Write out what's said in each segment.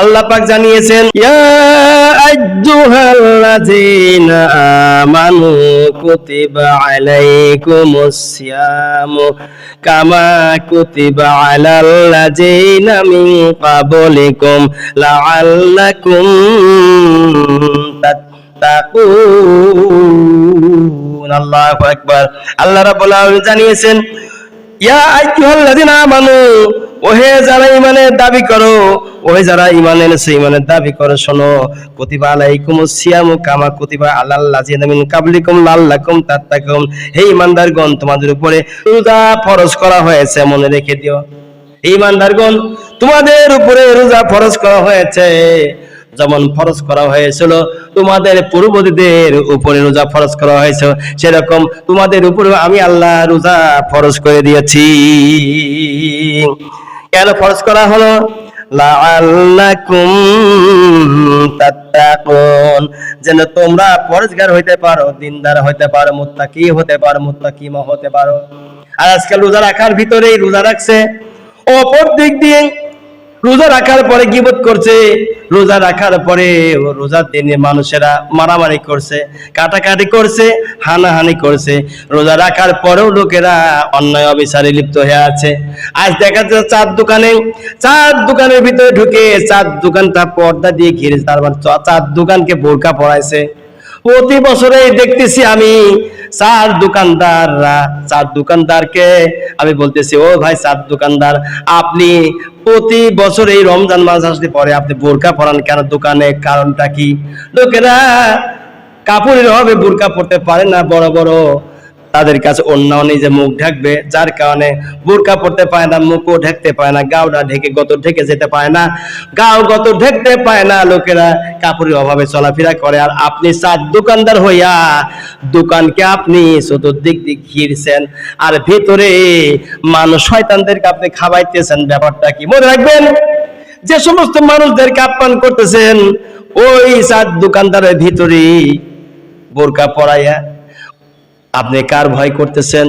আল্লাহ পাক জানিয়েছেন, ইয়া আইয়ুহাল্লাযীনা আমানু কুতিবা আলাইকুমুস সিয়ামু কামা কুতিবা আলাল্লাযীনা মিন আল্লাহু জানিয়েছেন, ইয়া ওহে যারা ইমানের দাবি করো, ওহে যারা ইমান এনেছে ইমানের দাবি করো, শোনো, কুতিবা আলাইকুমুস সিয়ামু কামা কুতিবা আলাল লাযিনা মিন কাবলিকুম লাল্লাকুম তাত্তাকুম হে ইমানদারগণ তোমাদের উপরে রোজা ফরজ করা হয়েছে, মনে রেখে দিও। ইমানদারগণ তোমাদের উপরে রোজা ফরজ করা হয়েছে। যেমন ফরজ করা হয়েছিল, তোমাদের পূর্ববর্তীদের উপরে রোজা ফরজ করা হয়েছে, সেরকম তোমাদের উপরে আমি আল্লাহ রোজা ফরজ করে দিয়েছি। কেন ফরজ করা হলো? যেন তোমরা পরিষ্কার হইতে পারো, দিনদার হইতে পারো, মুত্তাকি হতে পারো, মুত্তাকিমা হতে পারো। আর আজকাল রোজা রাখার ভিতরেই রোজা রাখছে। অপর দিক দিয়ে রোজা রাখার পরে গিবত করছে? রোজা রাখার পরে রোজার দিনে মানুষেরা মারামারি করছে, কাটাকাটি করছে, হানাহানি করছে। রোজা রাখার পরেও লোকেরা অন্যায় অবিচারে লিপ্ত হয়ে আছে। আজ দেখা যাচ্ছে চার দোকানে, চার দোকানের ভিতরে ঢুকে চার দোকানটা পর্দা দিয়ে ঘিরে তার মানে চার দোকানকে বোরকা পড়াইছে প্রতি বছরে দেখতেছি আমি চার দোকানদাররা। চার দোকানদারকে আমি বলতেছি, ও ভাই চার দোকানদার, আপনি প্রতি বছর এই রমজান মাস আসতে পরে আপনি বোরকা পরান কেন? দোকানে কারণটা কি? লোকেরা কাপড়ের অভাবে বোরকা পরতে পারে না, বড় বড় তাদের কাছে অন্য যে মুখ ঢাকবে, যার কারণে বোরকা পড়তে পায় না, মুখও ঢাকতে পায় না গাওটা ঢেকে গত ঢেকে যেতে পায় না। গাও গত ঢেকতে পায় না লোকেরা, কাপড়ের অভাবে চলাফেরা করে। আর আপনি চার দোকানদার হইয়া দোকানকে আপনি চতুর্দিক দিক ঘিরছেন আর ভেতরে মানুষ শয়তানদেরকে আপনি খাওয়াইতেছেন ব্যাপারটা কি মনে রাখবেন? যে সমস্ত মানুষদেরকে আপ্যায়ন করতেছেন, ওই চার দোকানদারের ভিতরে বোরকা পরাইয়া আপনি কার ভয় করতেছেন?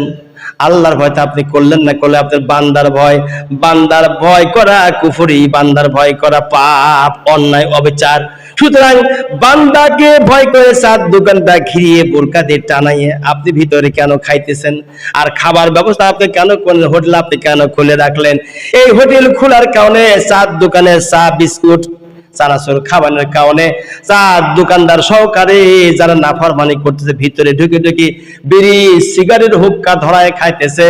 আল্লাহর ভয় তো আপনি করলেন না করলে আপনার বান্দার ভয়? বান্দার ভয় করা কুফুরি, বান্দার ভয় করা পাপ, অন্যায়, অবিচার। সুতরাং বান্দাকে ভয় করে সাত দোকানটা ঘিরিয়ে বোরকা দিয়ে টানাইয়ে আপনি ভিতরে কেন খাইতেছেন? আর খাবার ব্যবস্থা আপনি কেন করলেন? হোটেল আপনি কেন খুলে রাখলেন? এই হোটেল খোলার কারণে সাত দোকানে চা, বিস্কুট চানাচুর খাবারের কারণে চা দোকানদার সহকারে যারা নাফরমানি করতেছে, ভিতরে ঢুকে ঢুকে বিড়ি সিগারেট হুক্কা ধরায় খাইতেছে,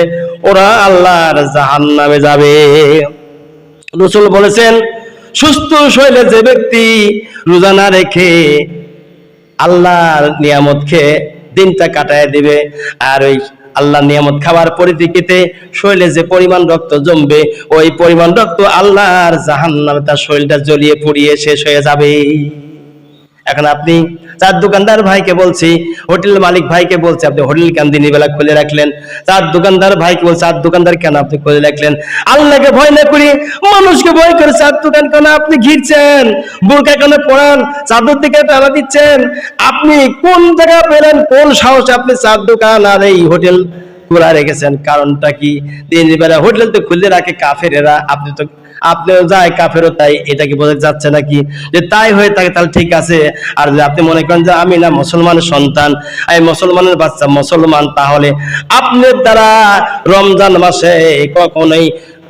ওরা আল্লাহর জাহান নামে যাবে। রসুল বলেছেন, সুস্থ শৈলে যে ব্যক্তি রোজা না রেখে আল্লাহর নিয়ামত খেয়ে দিনটা কাটায় দিবে, আর ওই আল্লাহ নিয়ামত খাবার পরিপ্রেক্ষিতে শরীরে যে পরিমাণ রক্ত জমবে, ওই পরিমাণ রক্ত আল্লাহর জাহান তার শরীরটা জ্বলিয়ে পুড়িয়ে শেষ হয়ে যাবে। এখন আপনি চার দোকানদার ভাইকে বলছি হোটেল মালিক ভাইকে বলছি, আপনি হোটেল কেন দিনের বেলা খুলে রাখলেন? চার দোকানদার ভাইকে বলছি, চার দোকানদার কেন আপনি খুলে রাখলেন? আল্লাহকে ভয় না করি, মানুষকে ভয় করে চার দোকান কেন আপনি ঘিরছেন? বোরকা কেন পড়ান চাদর দিকে টানা দিচ্ছেন? আপনি কোন জায়গা পেলেন? কোন সাহস আপনি চার দোকান আর এই হোটেল খোলা রেখেছেন? কারণটা কি? দিনের বেলা হোটেল তো খুলে রাখে কাফেরেরা, আপনি তো আপনিও যায়, কাফেরও তাই, এটা কি বোঝা যাচ্ছে নাকি? যে তাই হয়ে থাকে, তাহলে ঠিক আছে। আর যদি আপনি মনে করেন যে আমি না মুসলমানের সন্তান আমি মুসলমানের বাচ্চা মুসলমান, তাহলে আপনার দ্বারা রমজান মাসে কখনোই,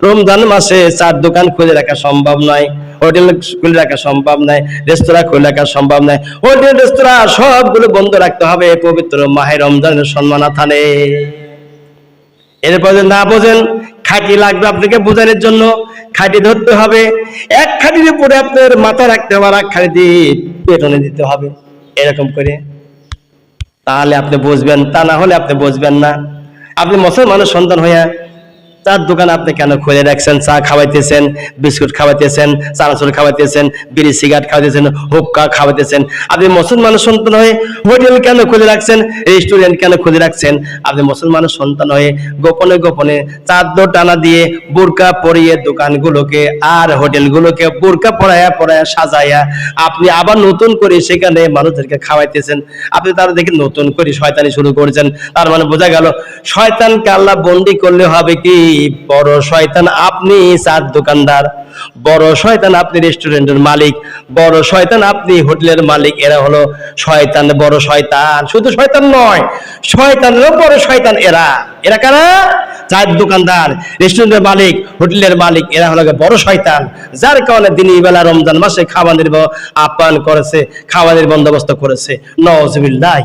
রমজান মাসে চার দোকান খুলে রাখা সম্ভব নয়, হোটেল খুলে রাখা সম্ভব নয়, রেস্তোরাঁ খুলে রাখা সম্ভব নয়। হোটেল, রেস্তোরাঁ সবগুলো বন্ধ রাখতে হবে পবিত্র মাহে রমজানের সম্মান থানে এরপর না বোঝেন খাঁটি লাগবে আপনাকে বোঝানোর জন্য। খাঁটি ধরতে হবে। এক খাঁটির উপরে আপনার মাথা রাখতে হবে আর এক খাঁটি পেটনে দিতে হবে। এরকম করে। তাহলে আপনি বুঝবেন, তা না হলে আপনি বুঝবেন না। আপনি মুসলমানের সন্তান হইয়া চার দোকান আপনি কেন খুলে রাখছেন? চা খাওয়াইতেছেন, বিস্কুট খাওয়াইতেছেন, চানাচুর খাওয়াইতেছেন, বিড়ি সিগারেট খাওয়াইতেছেন, হুক্কা খাওয়াইতেছেন। আপনি মুসলমানের সন্তান হয়ে হোটেল কেন খুলে রাখছেন? রেস্টুরেন্ট কেন খুলে রাখছেন? আপনি মুসলমানের সন্তান হয়ে গোপনে গোপনে চাদর টানা দিয়ে বোরকা পরিয়ে দোকানগুলোকে আর হোটেলগুলোকে বোরকা পরায়া পরায়া সাজাইয়া আপনি আবার নতুন করে সেখানে মানুষদেরকে খাওয়াইতেছেন। আপনি তারা দেখে নতুন করে শয়তানি শুরু করেছেন। তার মানে বোঝা গেল, শয়তানকে আল্লাহ বন্দি করলে হবে কি? বড় শয়তান আপনি, চার দোকানদার। বড় শয়তান আপনি রেস্টুরেন্টের মালিক। বড় শয়তান আপনি হোটেলের মালিক। এরা হলো শয়তান, বড় শয়তান। শুধু শয়তান নয়, শয়তানেরও বড় শয়তান এরা। এরা কারা? চার দোকানদার, রেস্টুরেন্টের মালিক, হোটেলের মালিক। এরা হলো বড় শয়তান। যার কারণে দিনই বেলা রমজান মাসে খাবারের ব- আপ্যায়ন করেছে খাবারের বন্দোবস্ত করেছে।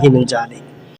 হিমিন জালিক